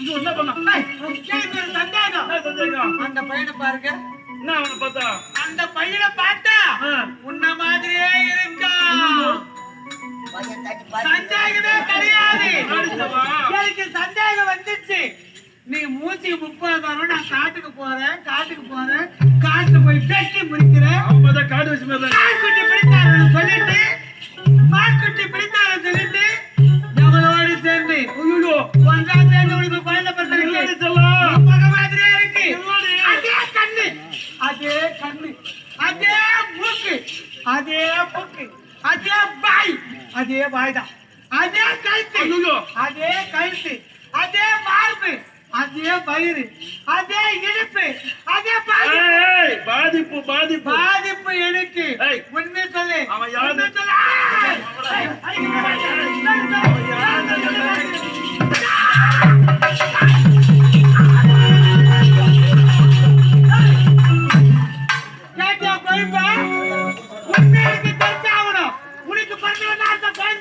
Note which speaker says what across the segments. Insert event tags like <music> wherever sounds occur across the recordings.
Speaker 1: இது என்ன பண்ணா.
Speaker 2: சந்தேகம். அந்த பையனை பாருங்க.
Speaker 1: என்ன அவனை பார்த்தா?
Speaker 2: அந்த பையனை பார்த்தா. உன்ன மாதிரியே இருக்கா? சந்தேகமே கிடையாது? எனக்கு சந்தேகம் வந்துச்சு. நீ மூச்சுக்கு முப்பது தரம் நான் காட்டுக்கு போறேன் காட்டுக்கு போறேன். காட்டு போய் வெட்டி முடிக்கிறேன்.
Speaker 1: அப்பதான் காடு வச்சு மேல
Speaker 2: மான்குட்டி பிடித்தாரன்னு சொல்லிட்டு மான்குட்டி பிடித்தாரன்னு சொல்லிட்டு அதே கண்ணு அதே கண்ணு அதே மூக்கு அதே மூக்கு அதே பாய் அதே வாய்தான் அதே கழுத்து
Speaker 1: ஐயோ.
Speaker 2: அதே கழுத்து அதே மார்பு அதே வயிறு அதே இடுப்பு அதே பாதிப்பு
Speaker 1: ஏய், பாதிப்பு பாதிப்பு
Speaker 2: பாதிப்பு எனக்கு
Speaker 1: ஏய்.
Speaker 2: உண்மை சொல்லு
Speaker 1: அவன் யாரு?
Speaker 2: உண்மை சொல்லு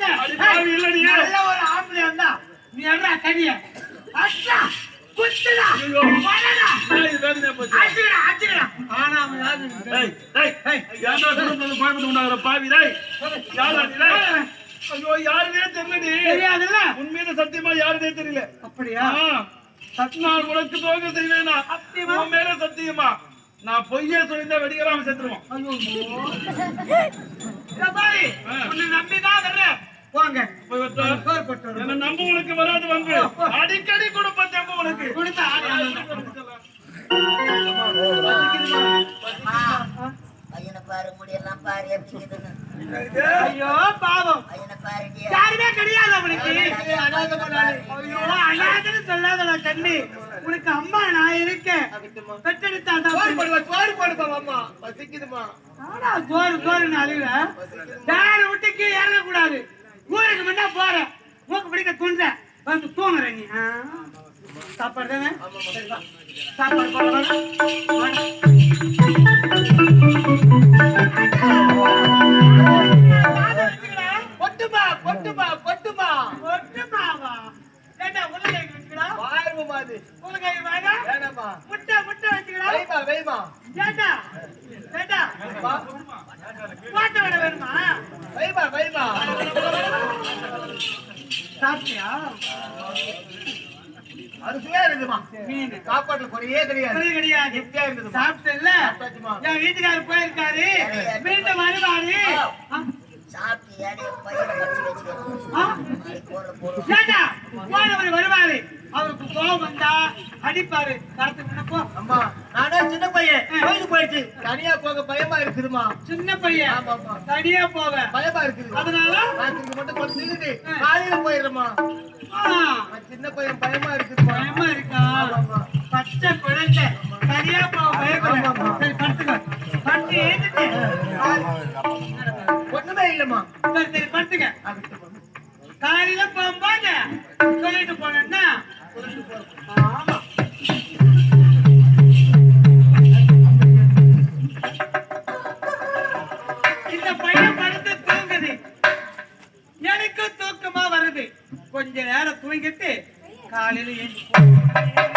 Speaker 2: நல்ல ஒரு ஆம்பளையா இருந்தா, நீ என்ன கனிய? அச்சா, குத்துடா,
Speaker 1: போச்சு.
Speaker 2: அடிச்சுக்கடா, அடிச்சுக்கடா. ஆனா அவன் யாரு
Speaker 1: பாவி, டேய்? யாரா நீ, டேய்? ஐயோ, தெரியலடி.
Speaker 2: தெரியாதுல்ல?
Speaker 1: மீது சத்தியமா யாருன்னே தெரியல
Speaker 2: அப்படியா?
Speaker 1: நான் உனக்கு துரோகம் செய்வேனா? உன் மேல சத்தியமா நான் பொய்யே சொல்லியிருந்தா வெடிக்கிறாம செத்துருவான்
Speaker 2: ஐயோ. நம்பிதான் வர்றேன். போங்க.
Speaker 1: போய் வந்தா.
Speaker 2: சோறு போட்டு வரேன்.
Speaker 1: என்ன நம்ப உனக்கு வராது வந்து. அடிக்கடி கொடுப்பேன் தெம்பு உனக்கு.
Speaker 3: பையனை பாரு முடியெல்லாம் பாரு எப்படி இருக்குதுன்னு
Speaker 2: ஐயோ பாவம்.
Speaker 3: பையனை பாருடி.
Speaker 2: யாருமே கிடையாது அவனுக்கு. ஐயோ. அனாதைன்னு சொல்லாதடா கண்ணு. உனக்கு அம்மா நான் இருக்கேன். பெற்றெடுத்தாண்டா ஆனா சோறு சோறுன்னு அழுகுற. வேற விட்டுக்கு இறங்க கூடாது ஊருக்கு முன்னா போறேன் மூக்கு பிடிக்க துண்ட வந்து தூங்குற நீ? சாப்பாடு தானே. சாப்பாடு போட வேணாம்? வேணாம்.
Speaker 4: கொட்டுமா கொட்டுமா கொட்டுமா
Speaker 2: ஒட்டுமாவா? ஏண்டா, உருளைக்கிழங்கு வச்சுக்கடா?
Speaker 4: வாழ்வு மாதிரி
Speaker 2: உருளைக்கிழங்கு வேணாம்?
Speaker 4: வேணாமா
Speaker 2: முட்டை முட்டை வச்சுக்கடா?
Speaker 4: வைமா வைமா
Speaker 2: ஏண்டா? ஏண்டா? வடை வேணுமா?
Speaker 4: வைமா வைமா
Speaker 2: சாப்பிட்டியா?
Speaker 4: அரிசியா இருக்குமா?
Speaker 2: மீன்.
Speaker 4: சாப்பாட்டுல குறையே கிடையாது.
Speaker 2: கிடையாது.
Speaker 4: திருப்தியா இருக்குதுமா
Speaker 2: சாப்பிட்டல்ல?
Speaker 4: சாப்பிட்டாச்சுமா.
Speaker 2: என் வீட்டுக்காரர் போயிருக்காரு. மீண்டும் வருவாரு. வருவாரு. அவருக்கு கோபம் வந்தா அடிப்பாரு. வரத்துக்கு முன்ன போ
Speaker 4: அம்மா நானே சின்ன பையன். கோயிலுக்கு போயிடுச்சு. தனியா போக பயமா இருக்குதுமா
Speaker 2: சின்ன பையன். தனியா போவேன்
Speaker 4: பயமா இருக்குது.
Speaker 2: அதனால?
Speaker 4: மட்டும் கொஞ்சம் நின்னுட்டு காலையில நான் சின்ன பையன் பயமா இருக்குதுமா
Speaker 2: பயமா இருக்கா. பச்சை குழந்தை. தனியா போக பயப்படுறேன்
Speaker 4: ஆமாம்மா.
Speaker 2: சரி படுத்துக்க. படுத்து
Speaker 4: ஒண்ணுமே இல்லம்மா.
Speaker 2: சரி சரி படுத்துக்க. காலையில போகும்போது சொல்லிட்டு போனேன்னா? ஆமா நேரம் தூங்கிட்டு காலையில ஏஞ்சி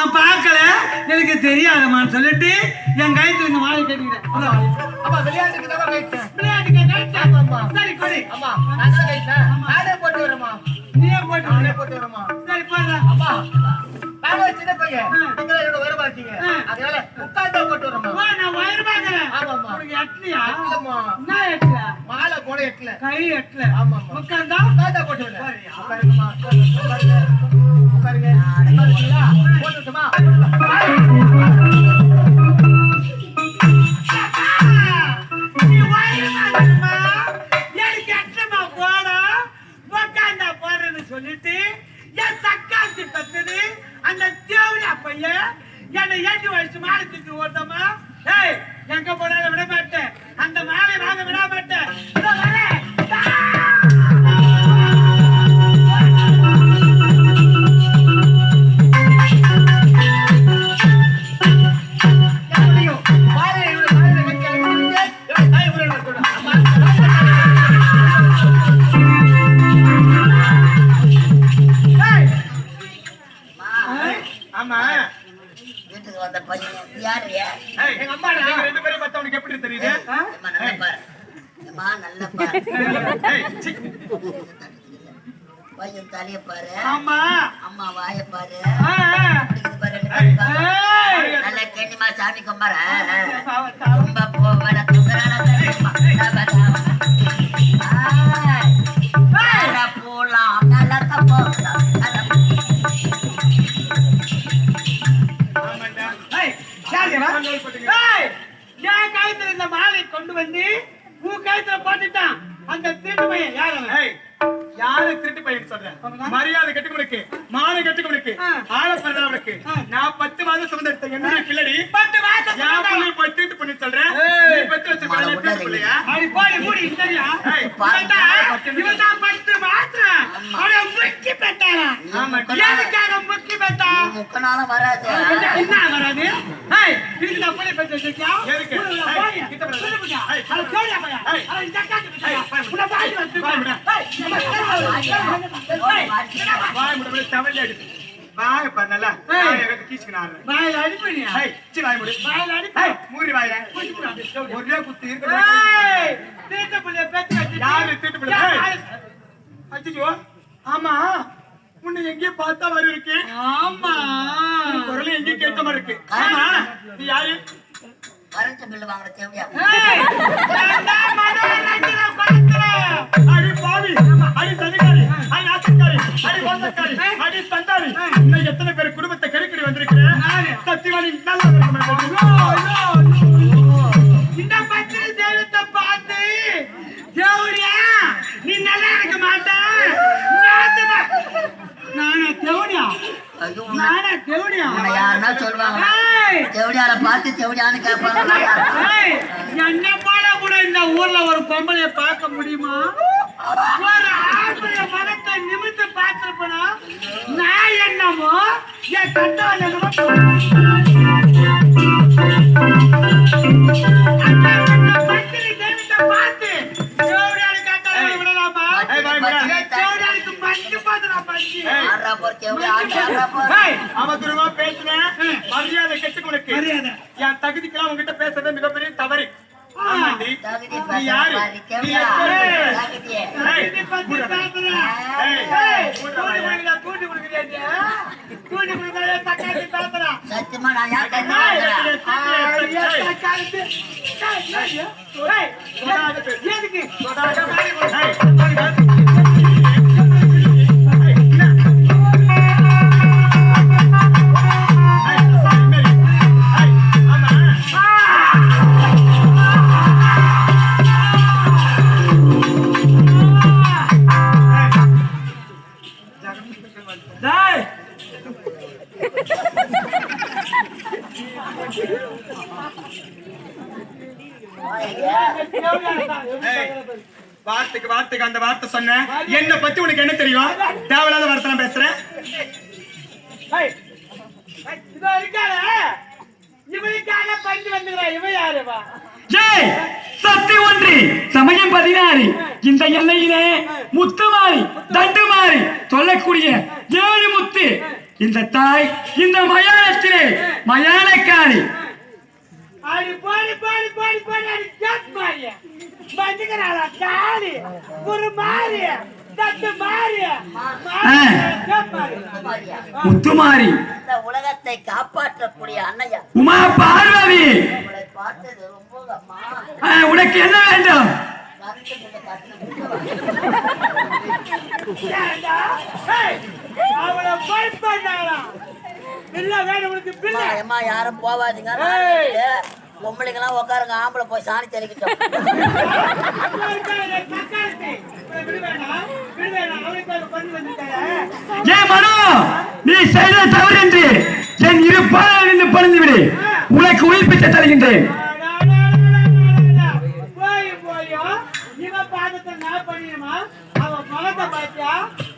Speaker 3: நான்
Speaker 2: பார்க்கல எனக்கு தெரியாதம்மான்னு சொல்லிட்டு என் கழுத்துல இந்த மாலை கட்டிக்கிறேன்
Speaker 1: விளையாட்டுக்கு தான்.
Speaker 2: விளையாட்டுக்கு. சரி கொடி
Speaker 1: ஆமா, நான் தான் கைட்டேன். நானே போட்டு வரேம்மா.
Speaker 2: நீயே போட்டு
Speaker 1: நானே. போட்டு வரேம்மா.
Speaker 2: சரி போடுறேன்
Speaker 1: அம்மா, சின்ன பையன். என்னோட. அதனால போட்டு.
Speaker 2: ஓ, நான் வயிறு பார்க்கறேன்.
Speaker 1: ஆமாம்மா.
Speaker 2: உனக்கு எட்டலையா?
Speaker 1: இல்லம்மா.
Speaker 2: என்ன எட்டல?
Speaker 1: மாலை எட்டல.
Speaker 2: கை எட்டல.
Speaker 1: ஆமாம்மா.
Speaker 2: உட்கார்ந்தா?
Speaker 1: உட்கார்ந்தா போட்டு வரேன். உட்காருங்கம்மா. உட்காருங்க. உட்காருங்க. உட்காருங்களா? போட்டுட்டுமா?
Speaker 2: சொல்லிட்டு என் சக்காத்தி பத்துது அந்த தேவையா பையன் என்னை ஏற்றி வயசு மாலை திட்டு ஓட்டமா? ஏய் எங்க போனாலும் விட மாட்டேன் அந்த மாலை வாங்க விட மாட்டேன்
Speaker 1: எங்க அம்மா
Speaker 5: ரெண்டு பேரும் பார்த்தா உனக்கு எப்படி தெரியுது?
Speaker 3: ஏம்மா நல்லா பாரு நல்லா பாரு தலைய
Speaker 2: ஆமா.
Speaker 3: அம்மா வாய பாரு. நல்லா சாமி
Speaker 2: சாவ-
Speaker 3: ரொம்ப போவல துங்கறான
Speaker 2: எதுக்காக முக்கி பெத்தா?
Speaker 3: முக்கனாலும் வராது
Speaker 2: என்ன வராது? ஏய், இதுக்கு நான் புள்ளை பெத்து வச்சிருக்கியா?
Speaker 5: எதுக்கு? ஏய்,
Speaker 2: போய்,
Speaker 5: கிட்ட
Speaker 2: போய்யா?
Speaker 5: ஏய்,
Speaker 2: அது ஜோடியா பையா?
Speaker 5: ஏய்.
Speaker 2: அது இந்த பெத்தா?
Speaker 5: ஏய், போய்
Speaker 2: உன்னை பாடி வந்து
Speaker 5: போய் முடி
Speaker 2: ஏய்.
Speaker 5: கட்டி? ஏய், சீ வாய் முடி. ஏய், ஒரே குத்து இருக்கு
Speaker 2: ஏய்,
Speaker 5: யாரு புள்ள? ஏய். அச்சோ ஆமா உன்னை எங்கேயோ பார்த்தா மாதிரி இருக்கு?
Speaker 2: ஆமா.
Speaker 5: குரல் எங்கேயோ கேட்ட மாதிரி இருக்கு? ஆமா. நீ யாரு?
Speaker 3: கரண்ட் பில்லு வாங்குற தேவையா.
Speaker 5: அடி பாவி. அடி சதிகாரி அடி நாசக்காரி அடி மோசக்காரி. அடி சண்டாரி இன்னும் எத்தனை பேர் குடும்பத்தை கெடுக்கடி வந்திருக்கிறேன்
Speaker 2: நானு.
Speaker 5: சத்தியவாணி நல்லா.
Speaker 2: இந்த பத்திரி தெய்வத்தை பார்த்து தேவடியா நீ நல்லா இருக்க மாட்ட. நானா தேவடியா? நானா தேவடியா?
Speaker 3: யாருன்னா சொல்லுவாங்க. தேவடியால பார்த்து தேவடியான்னு கேட்பாங்க.
Speaker 2: என்ன போல கூட இந்த ஊர்ல ஒரு பொம்பளைய பார்க்க முடியுமா? ஒரு ஆம்பளை மனத்தை நிமித்து பார்த்திருப்பனா? நான் என்னமோ என் கட்டவன் என்னமோ
Speaker 5: அவதூறமா பேசுனேன் மரியாதை கெட்டு உனக்கு. என் தகுதிக்கெல்லாம் உன்கிட்ட பேசுறது மிகப்பெரிய தவறு ஆமாண்டி.
Speaker 3: தகுதி
Speaker 5: நீ
Speaker 6: மயானக்காரி.
Speaker 2: அடி போடி போடி போடி போடி அடி ஜாத் மாறிய. வந்துக்கிறாளா காளி ஒரு மாறிய
Speaker 6: முத்துமாரி.
Speaker 3: இந்த உலகத்தை காப்பாற்றக்கூடிய அன்னையா.
Speaker 6: உமா பார்வதி.
Speaker 3: உங்களை பார்த்தது ரொம்ப அம்மா
Speaker 6: ஆ, உனக்கு என்ன வேண்டும்?
Speaker 2: அவளை ஃபைட்
Speaker 3: அம்மா யாரும் போவாதீங்க.
Speaker 2: ஏய்.
Speaker 3: பொம்பளைங்கெல்லாம் உட்காருங்க ஆம்பளை போய் சாணி தெளிக்கிட்டோம்
Speaker 6: ஏன் மனோ நீ செய்த தவறு என்று என் இரு பாலிருந்து பணிந்து விடு உனக்கு உயிர்ப்பித்து தருகின்றேன்.
Speaker 2: அவன் முகத்தை பார்த்தா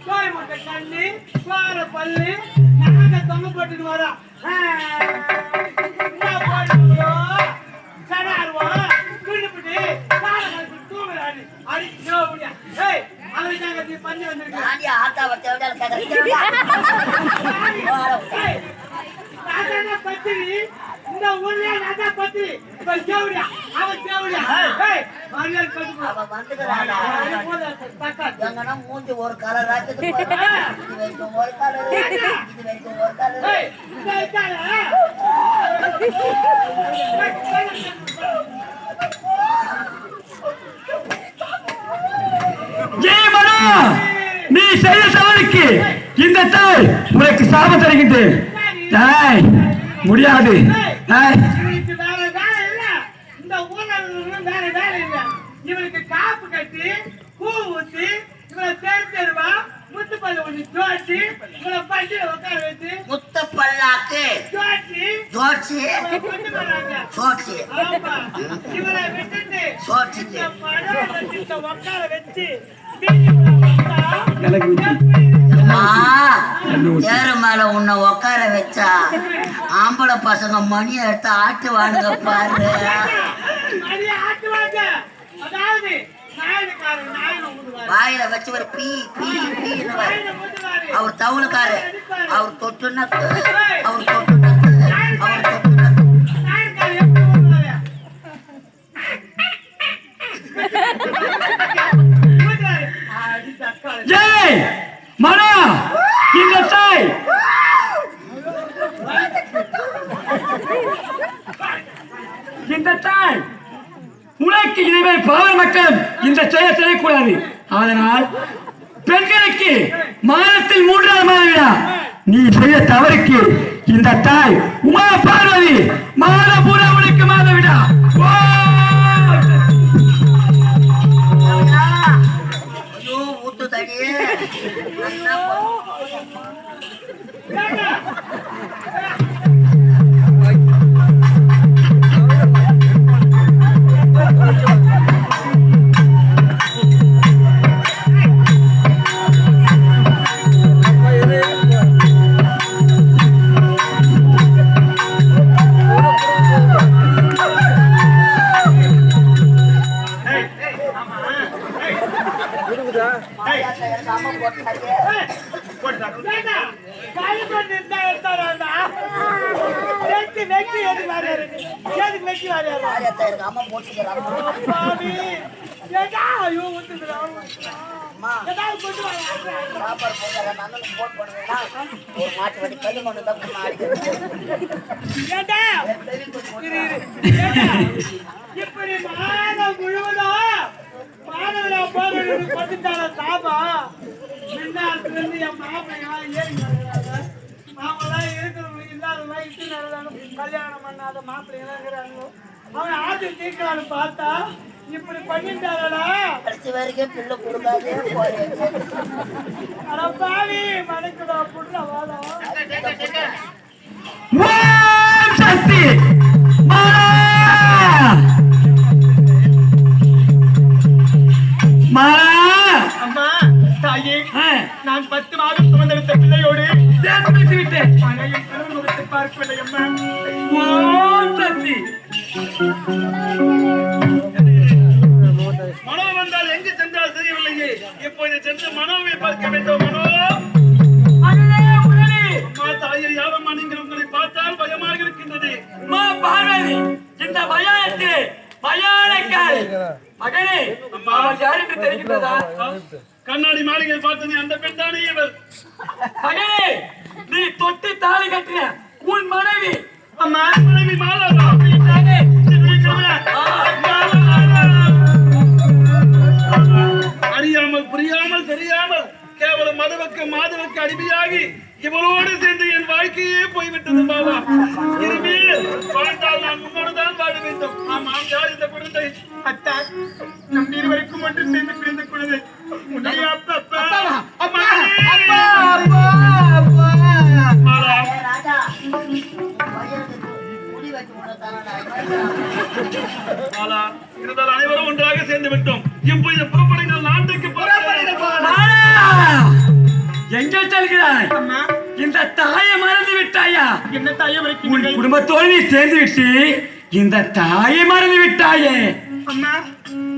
Speaker 2: கோய் முட்டை கண்ணு கோர பல்லு தொங்க போட்டுட்டு ராஜாண்ணா பத்திரி, இந்த ஊர்லயே ராஜா பத்திரி. இப்ப சேவடியா, அவன் சேவடியா. ஏய், மரியாதை கொடுத்து போ.
Speaker 3: அவ வந்துக்கிறாளா
Speaker 2: அது போதும், தக்காளி.
Speaker 3: எங்கன்னா மூஞ்சி ஒரு கலர் ஆக்குது பாரு. இது வரைக்கும் ஒரு கலர் இது வரைக்கும் ஒரு கலர்
Speaker 2: ஏய், இந்த இருக்காளே.
Speaker 6: ஏன் மனோ நீ செய்த தவறுக்கு இந்த தாய் உனக்கு சாபம் தருகின்றேன் தாய் முடியாது
Speaker 2: இவனுக்கு வேற வேலை இல்ல. இந்த ஊர்ல வேற வேலை இல்ல. இவனுக்கு காப்பு கட்டி பூ ஊத்தி இவனை தேர் தேர்வா முத்து பல்ல ஒண்ணு ஜோடிச்சு இவனை பண்டிகை உட்கார வச்சு கொண்டு வராங்க.
Speaker 3: சோட்சி
Speaker 2: ஆமா. விட்டுட்டு இந்த படம் வச்சு
Speaker 6: எனக்கு
Speaker 3: தேரு மேல உன்னை உட்கார வச்சா ஆம்பளை பசங்க மணியை எடுத்து ஆட்டு வாங்க பாரு. வாயில வச்சு ஒரு பீ பீ பீன்னு. அவர் தவுளுக்காரு அவர் தொட்டுன்னா அவர் தொட்டுன்னா அவர் தொட்டுன்னா
Speaker 2: நாயன்காரர்
Speaker 6: மனா இந்த தாய். இந்த தாய். உனக்கு இனிமேல் பாவ மக்கள் இந்த செய்ய செய்யக்கூடாது அதனால் பெண்களுக்கு மாதத்தில் மூன்றாவது மாதவிடா நீ செய்ய தவறுக்கு இந்த தாய் உமா பார்வதி மாத பூரா உனக்கு
Speaker 3: மாதவிடா. ஊத்து தடி <laughs> மாட்டு வண்டி தான்
Speaker 2: இப்படி மாதம் முழுவதும் மாதவிடா போகிறது பட்டுட்டார சாபா முன்னாத்துல இருந்து என் மாப்பிள்ளைங்களாம் ஏறி மாமெல்லாம் இருக்கிறவங்க இல்லாதவங்க இட்டு கல்யாணம் பண்ணாத மாப்பிள்ளைங்களாம் இருக்கிறாங்க அவன் ஆட்டு தீர்க்கலான்னு பார்த்தா இப்படி பண்ணிட்டாரடா
Speaker 3: கடைசி வரைக்கும் பிள்ளை கொடுக்காதே. போறேன்
Speaker 2: அட பாவி மனைக்குடா புள்ள
Speaker 6: ஓம் சக்தி
Speaker 5: நான் பத்து மாதம் சுமந்தெடுத்த பிள்ளையோடு
Speaker 6: சேர்த்து விட்டேன்.
Speaker 5: ஆனால் என் கணவன் முகத்தை பார்க்கவில்லை அம்மா.
Speaker 6: சக்தி
Speaker 1: மனோ வந்தால் எங்கு சென்றால் தெரியவில்லையே? இப்போது சென்று மனோவை பார்க்க வேண்டும். மனோ. அம்மா தாயை யாரம்மா? நீங்கள் உங்களை பார்த்தால் பயமாக இருக்கின்றது.
Speaker 6: அம்மா பார்வதி! இந்த மயானத்திலே மயானக்காரி மகனே அவள் யார் என்று தெரிகின்றதா?
Speaker 1: கண்ணாடி மாளிகை பார்த்தனே அந்த பெண் தானே இவர்
Speaker 6: மகனே நீ தொட்டு தாலி கட்டின உன் மனைவி!
Speaker 5: அம்மா
Speaker 1: மனைவி மாலாதா புரியாமல் தெரியாமல் கேவலம் மதுவுக்கு மாதவுக்கு அடிமையாகி இவளோடு சேர்ந்து என் வாழ்க்கையே போய்விட்டது பாபா. இனிமேல் வாழ்ந்தால் நான் உன்னோடு தான் வாழ வேண்டும். ஆமாம் யார் இந்த குழந்தை?
Speaker 5: அத்தா நம் இருவருக்கும் ஒன்று சேர்ந்து பிறந்த குழந்தை. உன்னுடைய அப்பா அப்பா. அம்மா
Speaker 1: மாலா
Speaker 3: ராஜா
Speaker 1: இருந்தால் அனைவரும் ஒன்றாக சேர்ந்து விட்டோம். இப்போது புறப்படுங்கள் நாட்டுக்கு!
Speaker 6: எங்கே செல்கிறாய்?
Speaker 5: அம்மா.
Speaker 6: இந்த தாயை மறந்து விட்டாயா?
Speaker 5: என்ன தாயே
Speaker 6: உன் குடும்பத்தோடு நீ சேர்ந்து விட்டு இந்த தாயை மறந்து விட்டாயே.
Speaker 5: அம்மா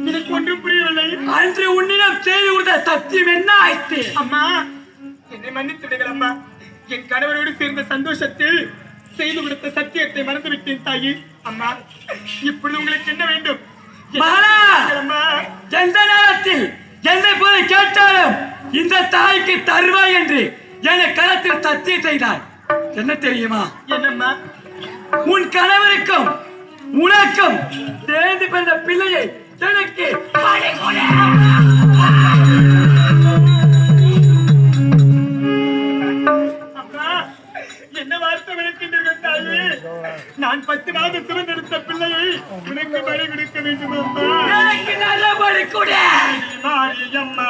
Speaker 5: எனக்கு ஒன்றும் புரியவில்லை.
Speaker 6: அன்று உன்னிடம் செய்து கொடுத்த சத்தியம் என்ன ஆயிற்று?
Speaker 5: அம்மா என்னை மன்னித்துடுங்கள் அம்மா. என் கணவரோடு சேர்ந்த சந்தோஷத்தில் செய்து கொடுத்த சத்தியத்தை மறந்து விட்டேன் தாயி. அம்மா இப்பொழுது உங்களுக்கு என்ன வேண்டும்?
Speaker 6: எந்த நேரத்தில் எந்த போது கேட்டாலும் இந்த தாய்க்கு தருவாய் என்று என களத்தில் சத்தியம் செய்தார் என்ன தெரியுமா?
Speaker 5: என்னம்மா?
Speaker 6: உன் கணவருக்கும் உனக்கும் சேர்ந்து பிறந்த பிள்ளையை எனக்கு
Speaker 5: என்ன வார்த்தை விளக்கின்றீர்கள் தாயே? நான் பத்து மாதம் சுமந்தெடுத்த பிள்ளையை உனக்கு பலி கொடுக்க வேண்டும் அம்மா.
Speaker 6: எனக்கு நல்லபடி கொடு.
Speaker 5: மாரியம்மா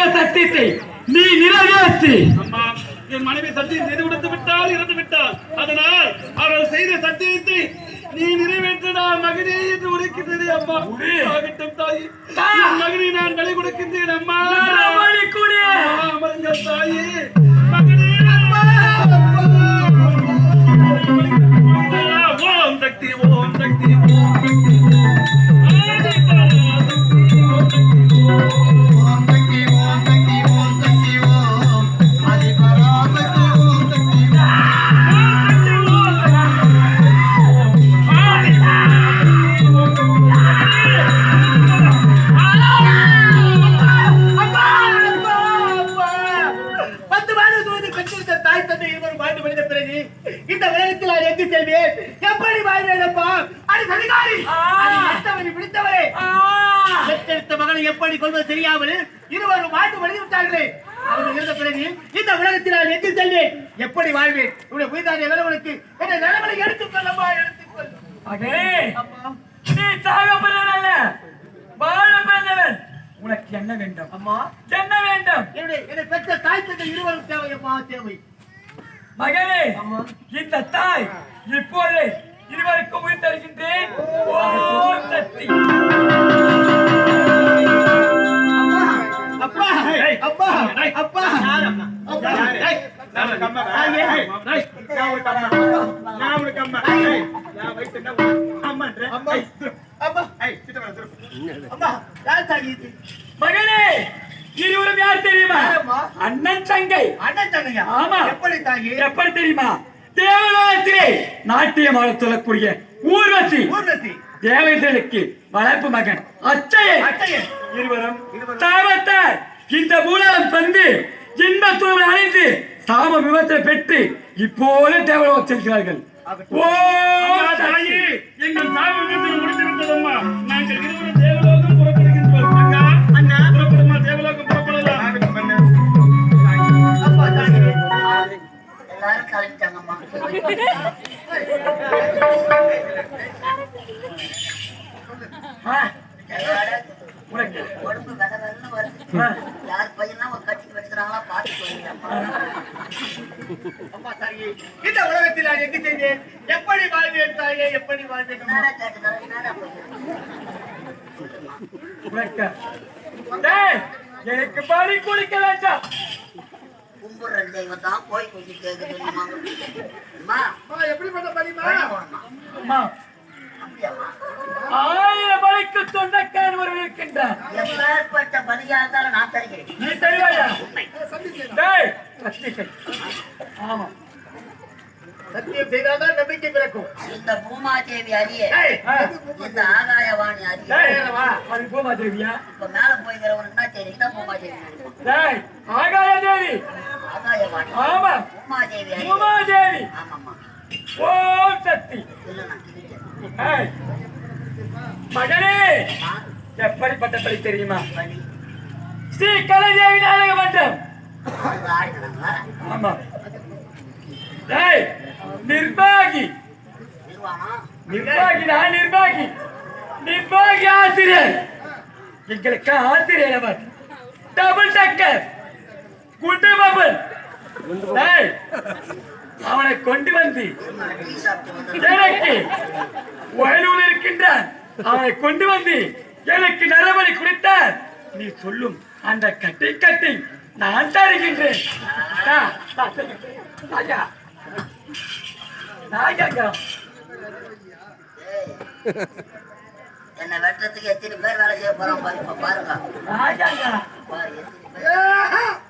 Speaker 6: செய்துள்ள சத்தியத்தை நீ நிறைவேற்றி.
Speaker 1: அம்மா என் மனைவி சத்தியம் செய்து கொடுத்து விட்டால் இறந்து விட்டாள் அதனால் அவள் செய்த சத்தியத்தை நீ நிறைவேற்றடா மகனே என்று உரைக்கின்றதே அம்மா. ஆகட்டும் தாயி. மகனை நான் பலி கொடுக்கின்றேன் அம்மா. அமருங்க தாயி. மகனே அம்மா. ஓம் சக்தி ஓம் சக்தி ஓம் சக்தி.
Speaker 4: நான் எங்கு செல்வேன் எப்படி வாழ்வேனப்பா அது சதிகாரி. எத்தவனை பிடித்தவரே. பெற்றெடுத்த மகனை எப்படி கொள்வது தெரியாமல் இருவரும் வாழ்ந்து மனித விட்டார்களே அவர்கள் இருந்த பிறகு இந்த உலகத்தில் நான் எங்கு செல்வேன்? எப்படி வாழ்வேன்? உடைய புய்தாரிய நிலவனுக்கு என்னை நிலவனை எடுத்துக் கொள்ளப்பா எடுத்துக்கொள்
Speaker 6: மகனே நீ சாக பிறந்தவன் வாழ பிறந்தவன் உனக்கு என்ன வேண்டும்?
Speaker 4: அம்மா.
Speaker 6: என்ன வேண்டும்?
Speaker 4: என்னுடைய என்னை பெற்ற தாய் தந்தை இருவரும் தேவை அம்மா தேவை.
Speaker 6: மகனே இந்த தாய் இப்போது இருவருக்கும் உயிர் தருகின்றேன். ஓம் சக்தி
Speaker 4: அப்பா அப்பா அப்பா. அப்பா.
Speaker 5: நான் கம்மா. நான் ஒரு கம்மா. நான் ஒரு கம்மா.
Speaker 4: அம்மா.
Speaker 5: கிட்ட.
Speaker 4: அம்மா. யார்
Speaker 6: மகனே இருவரும் யார் தெரியுமா? அண்ணன் தங்கை.
Speaker 4: அண்ணன் தங்கையா?
Speaker 6: ஆமா.
Speaker 4: எப்படி தாங்கி
Speaker 6: எப்படி தெரியுமா? தேவலோகத்திலே நாட்டியம் ஆடத் சொல்லக்கூடிய ஊர்வசி.
Speaker 4: ஊர்வசி.
Speaker 6: தேவதைகளுக்கு வளர்ப்பு மகன் அச்சையை.
Speaker 4: அட்டையன்
Speaker 6: இருவரும் தாமத்தார் இந்த மூலம் தந்து இன்பத்துவம் அடைந்து சாம விபத்தை பெற்று இப்போது தேவலோகம் செல்கிறார்கள். ஓ
Speaker 1: எங்கள் சாவு விபத்தில் முடித்து விட்டதம்மா நாங்கள் இருவரும்
Speaker 3: எல்லாரும் கலந்துட்டாங்கம்மா
Speaker 6: உனக்கு
Speaker 3: உடம்பு வெத வெதன்னு வருது. யார் பையன்லாம் ஒரு கட்டி வெட்டுறாங்களா பார்த்து போயிருந்தேன்
Speaker 4: அம்மா. தாங்கி இந்த உலகத்தில் நான் எங்கு சென்றேன் எப்படி வாழ்வேன் தாயே எப்படி வாழ்வேன்
Speaker 6: எனக்கு பலி கொடுக்க வேண்டாம்.
Speaker 3: கும்புற தெய்வம் தான் போய் கொஞ்சம் கேக்குது அம்மா.
Speaker 4: அம்மா எப்படிப்பட்ட
Speaker 3: போடணும்
Speaker 6: அம்மா. ஆயிரம் பலிக்கு சொந்தக்காரன் ஒரு இருக்கின்றான்.
Speaker 3: எப்பேற்பட்ட பலியா இருந்தாலும் நான் தருகிறேன்.
Speaker 6: நீ தெரிவாயா. ஆமா
Speaker 4: சத்தியம் செய்தால்தான் நம்பிக்கை பிறக்கும்.
Speaker 3: இந்த பூமாதேவி அறிய
Speaker 4: ஏய்,
Speaker 3: இந்த ஆகாயவாணி அறிய
Speaker 6: அது பூமாதேவியா?
Speaker 3: இப்ப மேல போய்கிறவனுக்கு என்ன தெரியும் தான் பூமாதேவி. நினைப்பான்.
Speaker 6: டேய் ஆகாய தேவி
Speaker 3: ஆகாயவாணி.
Speaker 6: ஆமா.
Speaker 3: பூமாதேவி
Speaker 6: பூமாதேவி.
Speaker 3: ஆமாம்மா.
Speaker 6: ஓம் சக்தி. ஏய், மகனே எப்படிப்பட்ட பலி தெரியுமா? ஸ்ரீ கலைதேவி நாடக மன்றம் ஆமா. டேய் நிர்வாகி நிர்வாகி நான் நிர்வாகி நிர்வாகி ஆசிரியர். எங்களுக்கு ஆசிரியர் அவர். டபுள் டக்கர். குண்டு பபுள் அவனை கொண்டு வந்து எனக்கு வயலூர் இருக்கின்றான் அவனை கொண்டு வந்து எனக்கு நரபலி கொடுத்தார். நீ சொல்லும் அந்த கட்டி கட்டி நான் தருகின்றேன். <laughs>
Speaker 3: என்னை வெட்டுறதுக்கு எத்தனை பேர் வேலை செய்ய போறோம் பாரு இப்ப பாருங்க <laughs>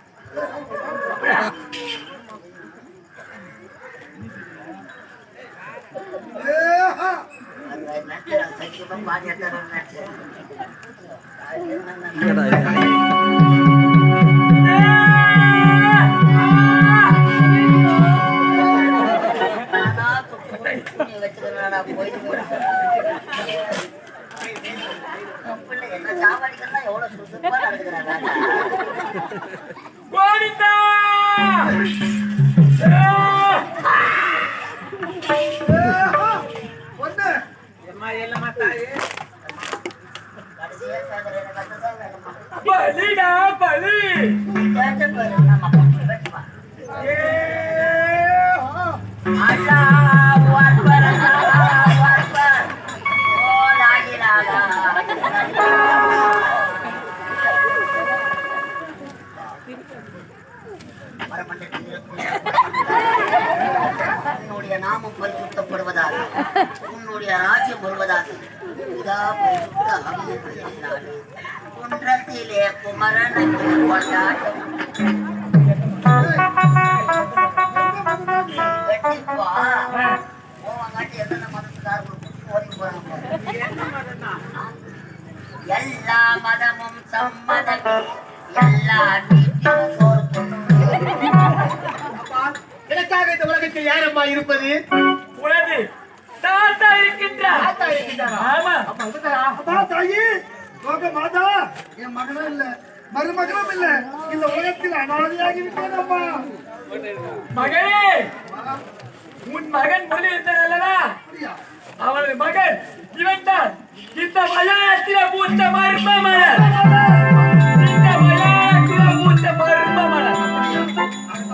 Speaker 7: மகனும் இல்ல. மருமகனும் இல்ல. இந்த உலகத்தில் அனாதையாகி விட்டேன் அம்மா
Speaker 6: மகனே உன் மகன் மொழி இருந்தது அல்லவா?
Speaker 7: அப்படியா?
Speaker 6: அவனது மகன் இவன் தான். இந்த மலையாளத்தில பூத்த மர்ம மலர் இந்த மலையாளத்தில பூத்த மர்ம மலர்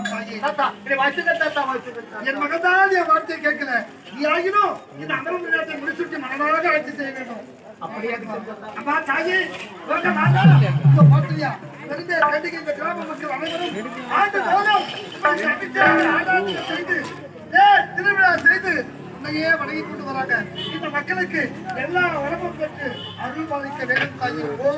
Speaker 7: தாயி, தாத்தா, என்னை வாழ்த்துங்க தாத்தா. என் மகன் தான் என் வார்த்தையை கேட்கல. நீ ஆகினும் இந்த அமரம் முடிச்சுட்டு மனதாக ஆட்சி செய்ய வேண்டும். அப்பா தாயி இந்த பாத்திரியா தெரிந்த இந்த கிராம மக்கள் அனைவரும் ஆண்டு தோறும் செய்து திருவிழா செய்து உன்னையே வணங்கி கொண்டு வராங்க. இந்த மக்களுக்கு எல்லா வளமும் பெற்று அருள் வேண்டும் தாயி. ஓ